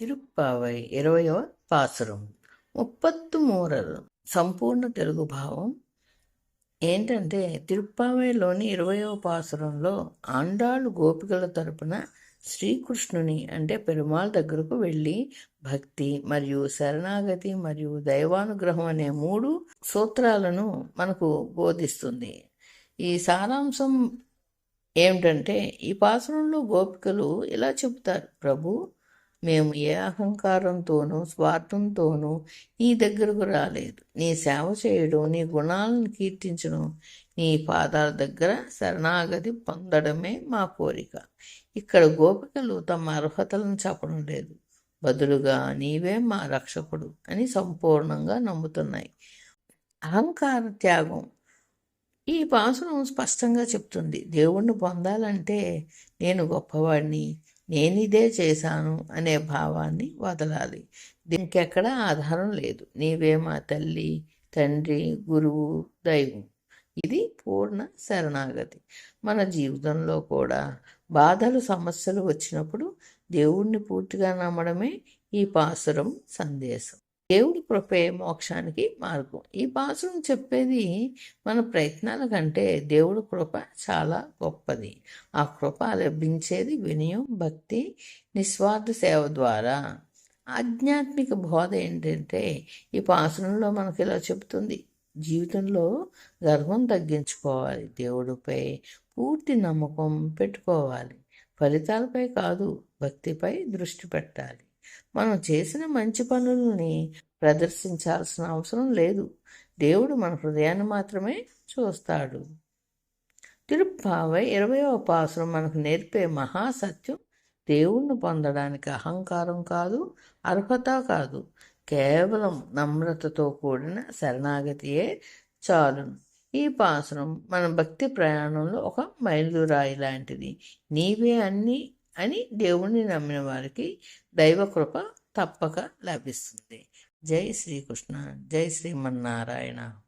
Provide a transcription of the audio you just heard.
తిరుప్పావై ఇరవయవ పాసురం. ముప్పత్తు మూరలు. సంపూర్ణ తెలుగు భావం. ఏంటంటే తిరుప్పావైలోని ఇరవయవ పాసురంలో ఆండాళ్ళు గోపికల తరపున శ్రీకృష్ణుని అంటే పెరుమాళ్ దగ్గరకు వెళ్ళి భక్తి మరియు శరణాగతి మరియు దైవానుగ్రహం అనే మూడు సూత్రాలను మనకు బోధిస్తుంది. ఈ సారాంశం ఏమిటంటే ఈ పాసురంలో గోపికలు ఇలా చెబుతారు ప్రభు మేము ఏ అహంకారంతోనూ స్వార్థంతోనూ నీ దగ్గరకు రాలేదు. నీ సేవ చేయడం నీ గుణాలను కీర్తించడం నీ పాదాల దగ్గర శరణాగతి పొందడమే మా కోరిక. ఇక్కడ గోపికలు తమ అర్హతలను చెప్పడం లేదు. బదులుగా నీవే మా రక్షకుడు అని సంపూర్ణంగా నమ్ముతున్నాయి. అహంకార త్యాగం ఈ పాసురం స్పష్టంగా చెప్తుంది. దేవుణ్ణి పొందాలంటే నేను గొప్పవాడిని నేనిదే చేశాను అనే భావాన్ని వదలాలి. దీనికి ఎక్కడా ఆధారం లేదు. నీవే మా తల్లి తండ్రి గురువు దైవం. ఇది పూర్ణ శరణాగతి. మన జీవితంలో కూడా బాధలు సమస్యలు వచ్చినప్పుడు దేవుణ్ణి పూర్తిగా నమ్మడమే ఈ పాసురం సందేశం. దేవుడి కృపే మోక్షానికి మార్గం. ఈ పాసురం చెప్పేది మన ప్రయత్నాల కంటే దేవుడి కృప చాలా గొప్పది. ఆ కృప లభించేది వినయం భక్తి నిస్వార్థ సేవ ద్వారా. ఆధ్యాత్మిక బోధ ఏంటంటే ఈ పాసురంలో మనకి ఇలా చెబుతుంది. జీవితంలో గర్వం తగ్గించుకోవాలి. దేవుడిపై పూర్తి నమ్మకం పెట్టుకోవాలి. ఫలితాలపై కాదు భక్తిపై దృష్టి పెట్టాలి. మనం చేసిన మంచి పనులని ప్రదర్శించాల్సిన అవసరం లేదు. దేవుడు మన హృదయాన్ని మాత్రమే చూస్తాడు. తిరుప్పావై ఇరవయో పాసురం మనకు నేర్పే మహాసత్యం దేవుణ్ణి పొందడానికి అహంకారం కాదు అర్హత కాదు. కేవలం నమ్రతతో కూడిన శరణాగతియే చాలును ఈ పాసురం మన భక్తి ప్రయాణంలో ఒక మైలురాయి లాంటిది. నీవే అన్నీ అని దేవుణ్ణి నమ్మిన వారికి దైవకృప తప్పక లభిస్తుంది. జై శ్రీకృష్ణ జై శ్రీమన్నారాయణ